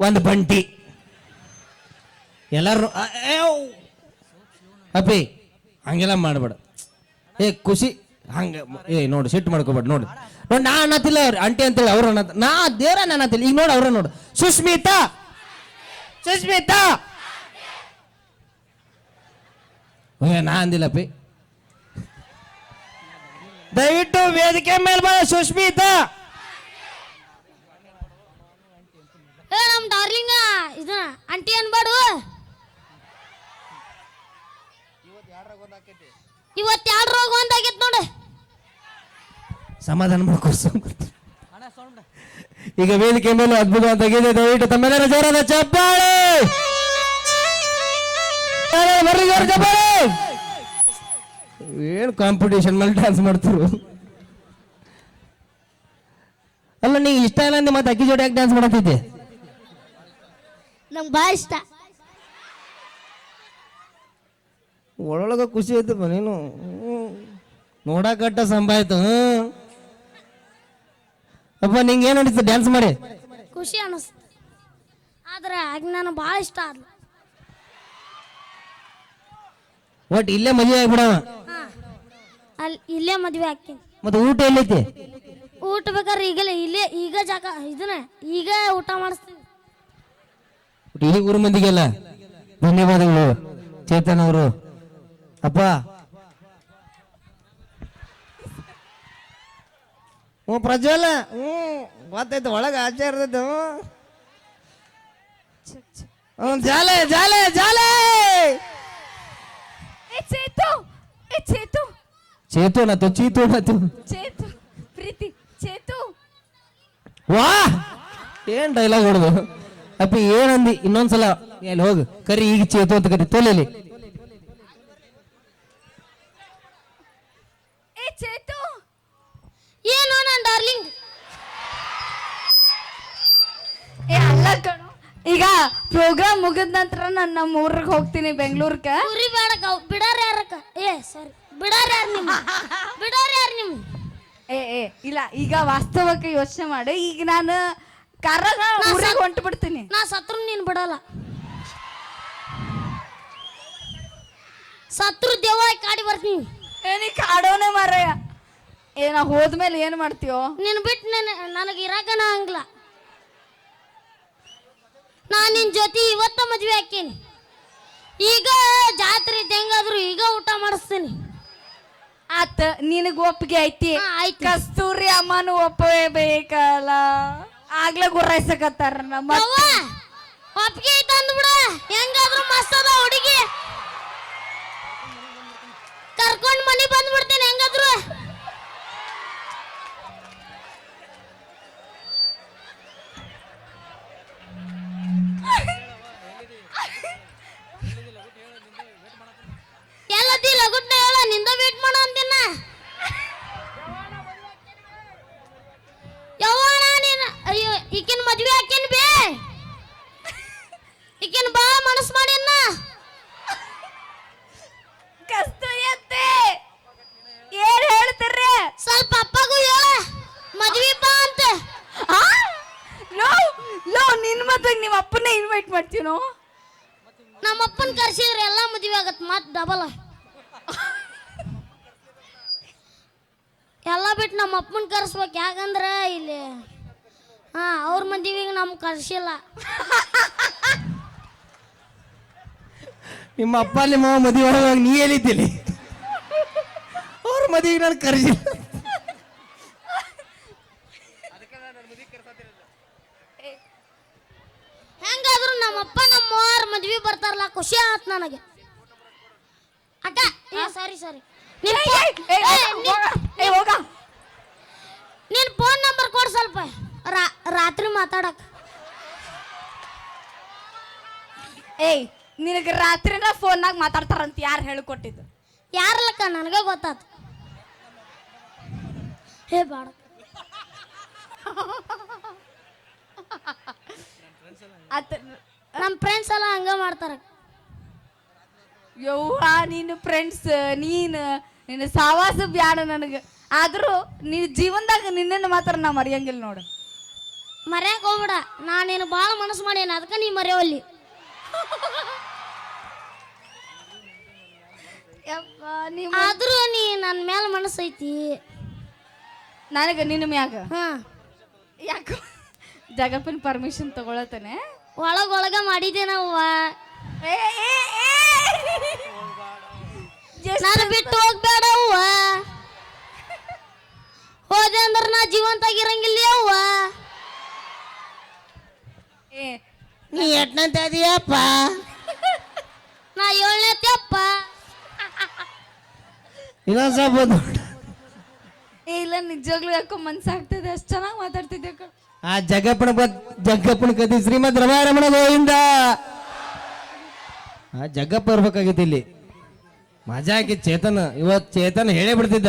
ಒಂದು ಬಂಟಿ. ಎಲ್ಲರೂ. ಅಪ್ಪಿ, ಹಂಗೆಲ್ಲ ಮಾಡಬೇಡ. ಏ, ಖುಷಿ. ಹಂಗೆ, ಏ, ನೋಡು, ಸಿಟ್ಟು ಮಾಡ್ಕೋಬೇಡ, ನೋಡು. ನೋಡಿ, ನಾ ಅನ್ನತಿಲ್ಲ ಅವ್ರು ಅಂಟಿ ಅಂತೇಳಿ ಅವ್ರು ಅನ್ನತ್, ನಾ ದೇವ್ರ ನಾನು ಅನ್ನತಿಲ್ಲ. ಈಗ ನೋಡು ಅವ್ರ ನೋಡು. ಸುಸ್ಮಿತಾ! ಸುಸ್ಮಿತಾ! ಏ, ನಾ ಅಂದಿಲ್ಲಪ್ಪಿ ದಯವಿಟ್ಟು ವೇದಿಕೆ ಮೇಲೆ ಬಾ, ಸುಸ್ಮಿತಾ ಏ ನಮ್ ಡಾರ್ಲಿಂಗ ಇದನ್ನ ಅಂಟಿ ಅನ್ಬೇಡು. ಇವತ್ತು ಎರಡು ರೋಗ ಒಂದಾಗೈತ್ ನೋಡು. ಸಮಾಧಾನ ಮಾಡ್ಕೊ ಸುಮ್ನೆ. ಈಗ ವೇದಿಕೆ ಮೇಲೆ ಅದ್ಭುತವಾದ ಗೀತೆ ದಯವಿಟ್ಟು ತಮ್ಮೆಲ್ಲರ ಜೋರಾದ ಚಪ್ಪಾಳೆ. ಬರ್ರಿ ಜೋರ ಚಪ್ಪಾಳೆ? ಏನು ಕಾಂಪಿಟೇಷನ್ ಮೇಲೆ ಡ್ಯಾನ್ಸ್ ಮಾಡ್ತಿರು? ಅಲ್ಲ ನೀ ಇಷ್ಟ ಇಲ್ಲ ಅಂದ್ರೆ ಮತ್ತೆ ಅಕ್ಕಿ ಜೋಡಿ ಯಾಕೆ ಡ್ಯಾನ್ಸ್ ಮಾಡತ್ತಿದ್ದೆ ನಂಗೆ ಭಾಳ ಇಷ್ಟ. ಒಳೊಳಗ ಖುಷಿ ಐತಪ್ಪ ನೀನು. ನೋಡಕಟ್ಟ ಸಂಭಾಯ್ತು ಅಪ್ಪ ನಿಂಗೆ ಏನು ಅನಿಸ್ತು ಡ್ಯಾನ್ಸ್ ಮಾಡಿ. ಖುಷಿ ಅನಿಸ್ತು. ಆದ್ರೆ ಆಗ ನಾನು ಭಾಳ ಇಷ್ಟ ಆದ್ಲು. ಒಟ್ ಇಲ್ಲೇ ಮದುವೆ ಆಗ್ಬಿಡವ? ಅಲ್ಲಿ ಇಲ್ಲೇ ಮದ್ವೆ ಆಗ್ತೀನಿ. ಮತ್ತೆ ಊಟ ಎಲ್ಲೈತಿ ಊಟ ಬೇಕಾದ್ರೆ ಈಗಲೇ ಇಲ್ಲೇ ಈಗ ಜಾಗ ಇದನ್ನ ಈಗ ಊಟ ಮಾಡಿಸ್ತೀನಿ. ಇಡೀ ಊರು ಮಂದಿಗೆಲ್ಲ ಧನ್ಯವಾದಗಳು. ಚೇತನ್ ಅವರು. ಅಪ್ಪ. ಹ್ಞೂ ಪ್ರಜ್ವಲ. ಹ್ಞೂ ಗೊತ್ತೈತೆ ಒಳಗೆ ಆಚೆ ಇರ್ತೈತೆ ಹ್ಞೂ ಜಾಲೆ ಜಾಲೆ ಜಾಲೆ! ಚೇತು ಚೇತು. ಚೇತು ನತ್ತು ಚೀತು ನತ್ತು ಚೇತು ಪ್ರೀತಿ ಚೇತು. ವಾ ಏನ್ ಡೈಲಾಗ್ ಹೊಡೆದು? ಅಪ್ಪಿ ಏನಂದಿ? ಇನ್ನೊಂದ್ಸಲ ಅಲ್ಲಿ ಹೋಗು? ಕರಿ ಈಗ ಚೇತು ಅಂತ ಕರಿ. ತೋಲಲಿ ಏ ಚೇತು! ಏನು ನನ್ನ ಡಾರ್ಲಿಂಗ್? ಏ ಅಲ್ಲ ಕಣೋ ಈಗ ಪ್ರೋಗ್ರಾಮ್ ಮುಗಿದ ನಂತರ ನಾನು ನಮ್ಮ ಊರಿಗೆ ಹೋಗ್ತೀನಿ ಬೆಂಗಳೂರಿಗೆ ಕುರಿ ಬೇಡಕ ಅವ್ ಬಿಡಾರ ಯಾರಕ್ಕ? ಏ ಸರಿ. ಬಿಡಾರ ಯಾರು ನಿಮ್ಮ ಬಿಡಾರ ಯಾರು ನಿಮ್ಮ ಏ ಏ ಇಲ್ಲ ಈಗ ವಾಸ್ತವಕ್ಕೆ ಯೋಚನೆ ಮಾಡಿ. ಈಗ ನಾನು ಕರ್ರಾಗ ಊರಿಗೆ ಹೊಂಟು ಬಿಡ್ತೀನಿ ನಾ ಸತ್ರು ನೀನು ಬಿಡಲ್ಲ. ಸತ್ರು ದೇವ ಕಾಡಿ ಬರ್ತೀನಿ. ಏನಿ ನೀ ಕಾಡೋನೆ ಮಾರಾಯ. ಏ ನಾ ಹೋದ್ಮೇಲೆ ಏನು ಮಾಡ್ತೀಯೋ? ನಿನ್ ಬಿಟ್ಟು ನನ್ನ ನನಗೆ ಇರಾಕನ ಹಂಗಿಲ್ಲ ನಾ ನಿನ್ ಜೊತೆ ಇವತ್ತ ಮದ್ವೆ ಹಾಕೀನಿ. ಈಗ ಜಾತ್ರೆ ಇದ್ದ ಹೆಂಗಾದ್ರು ಈಗ ಊಟ ಮಾಡಿಸ್ತೀನಿ. ಆತ ನಿನಗ ಒಪ್ಪಿಗೆ ಐತಿ. ಹಾ, ಆಯ್ತು. ಕಸ್ತೂರಿ ಅಮ್ಮನು ಒಪ್ಪಬೇಕಲ್ಲ ಆಗ್ಲೇ ಗುರ್ರಾಯ್ಸಕತ್ತಾರ ನಮ್ಮ ಅವ್ವ ಒಪ್ಪಿಗೆ ಐತೆ ಅಂದ್ಬಿಡ. ಹೆಂಗಾದ್ರು ಮಸ್ತದ ಹುಡುಗಿ. ಕರ್ಕೊಂಡ್ ಮನೆ ಬಂದ್ಬಿಡ್ತೀನಿ ಹೆಂಗಾದ್ರು ಎಲ್ಲದಿ ಲಗುಟ್ನ ಹೇಳ ನಿಂದ ವೇಟ್ ಮಾಡ ಅಂತಿನ ಯವ್ವಣ ನೀನು ಅಯ್ಯೋ ಈಕಿನ ಮದ್ವೆ ಹಾಕೇನ್ ಬೇ ಈಕಿನ ಬಾ ಮನಸ್ ಮಾಡಿನ್ನ ಕಸ್ತೂರಿ ಅತ್ತೆ ಏನ್ ಹೇಳ್ತೀರ್ರಿ ಸ್ವಲ್ಪ ಅಪ್ಪಗೂ ಹೇಳ ಮದ್ವೆ ಬಾ ಅಂತ ಆ? ಲೋ ಲೋ ನಿನ್ ಮದ್ವೆಗ್ ನಿಮ್ಮ ಅಪ್ಪನೇ ಇನ್ವೈಟ್ ಮಾಡ್ತೀನೋ ನಮ್ಮ ಅಪ್ಪನ ಕರ್ಸಿದ್ರೆ ಎಲ್ಲ ಮದುವೆ ಆಗತ್ತೆ ಮತ್ತೆ ಡಬಲ್ ಎಲ್ಲ ಬಿಟ್ಟು ನಮ್ಮ ಅಪ್ಪನ ಕರ್ಸ್ಬೇಕು ಯಾಕಂದ್ರೆ ಇಲ್ಲಿ ಹಾ ಅವ್ರ ಮದುವೆಗೆ ನಮ್ಗೆ ಕರ್ಸಿಲ್ಲ. ನಿಮ್ಮ ಅಪ್ಪ ನಿಮ್ಮ ಮದುವೆ ಒಳಗೆ ನೀ ಹೇಳಿದ್ದೀನಿ ಅವ್ರ ಮದುವೆಗೆ ನಾನು ಕರೆಸಿಲ್ಲ ಹೆಂಗಾದ್ರು ನಮ್ಮ ಅಪ್ಪ ನಮ್ಮ ಅವ್ರ ಮದ್ವೆ ಬರ್ತಾರಲ್ಲ ಖುಷಿ ಆತ್ ನನಗೆ. ಅಕ್ಕ ಸಾರಿ ಸಾರಿ. ನಿನ್ ಫೋನ್ ನಂಬರ್ ಕೊಡ್ ಸ್ವಲ್ಪ. ರಾತ್ರಿ ಮಾತಾಡಕ್. ಏಯ್ ನಿನಗೆ ರಾತ್ರಿನ ಫೋನ್ನಾಗ ಮಾತಾಡ್ತಾರಂತ ಯಾರು ಹೇಳಿಕೊಟ್ಟಿದ್ದು? ಯಾರಲ್ಲಕ್ಕ ನನಗೆ ಗೊತ್ತಾತು. ಹೇ ಬಾಡ. ಅತ್ ನಮ್ಮ ಫ್ರೆಂಡ್ಸ್ ಎಲ್ಲ ಹಂಗ ಮಾಡ್ತಾರೆ. ಯವ್ವ ನಿನ್ನ ಫ್ರೆಂಡ್ಸ್ ನೀನು ನಿನ್ನ ಸಾವಾಸ ಬ್ಯಾಡ ನನಗೆ. ಆದರೂ ನೀ ಜೀವನದಾಗ ನಿನ್ನನ್ನು ಮಾತ್ರ ನಾ ಮರೆಯಂಗಿಲ್ಲ ನೋಡು. ಮರ್ಯಾಕ್ ಹೋಗ್ಬಿಡ. ನಾನೇನು ಭಾಳ ಮನಸ್ಸು ಮಾಡ್ಯಾನ ಅದಕ್ಕೆ ನೀ ಮರೆಯವಲ್ಲಿ ಯಪ್ಪ ನೀ ಆದ್ರೂ ನೀ ನನ್ನ ಮೇಲೆ ಮನಸ್ಸು ಐತಿ. ನನಗೆ ನಿನ್ನ ಮ್ಯಾಗ? ಹಾಂ. ಯಾಕೋ ಜಗಪ್ಪನ ಪರ್ಮಿಷನ್ ತಗೊಳತಾನೆ ಒಳಗೊಳಗ ಮಾಡಿದ್ದೇನವ್ವ ನಾನು ಬಿಟ್ಟು ಹೋಗ್ಬೇಡ ಅವ್ವ. ಹೋದೆ ಅಂದ್ರೆ ನಾ ಜೀವಂತಾಗಿರಂಗಿಲ್ಲ ಅವ್ವ. ಏ. ನೀ ಎಟ್ನಂತ ಅದೀಯಪ್ಪ? ನಾ ಏಳನೇ ತೆಪ್ಪ ಇನ್ನೊಂದ್ ಸ್ವಲ್ಪ ನೋಡು. ಏ ಇಲ್ಲ ನಿಜವಾಗ್ಲೂ ಯಾಕೋ ಮನ್ಸಾಗ್ತದೆ. ಅಷ್ಟು ಚೆನ್ನಾಗಿ ಮಾತಾಡ್ತಿದ್ದೆ. ಆ ಜಗಪ್ಪನ ಜಗ್ಗಪ್ಪನ ಕತಿ ಶ್ರೀಮದ್ ರಮಾರಮಣ ಗೋವಿಂದ. ಆ ಜಗ್ಗಪ್ಪ ಇರ್ಬೇಕಾಗಿತ್ತು ಇಲ್ಲಿ. ಮಜಾ ಹಾಕಿ ಚೇತನ್, ಇವತ್ ಚೇತನ್ ಹೇಳೇ ಬಿಡ್ತಿದ್ದ.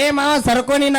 ಏ ಮಾವ, ಸರ್ಕೋ ನೀನ.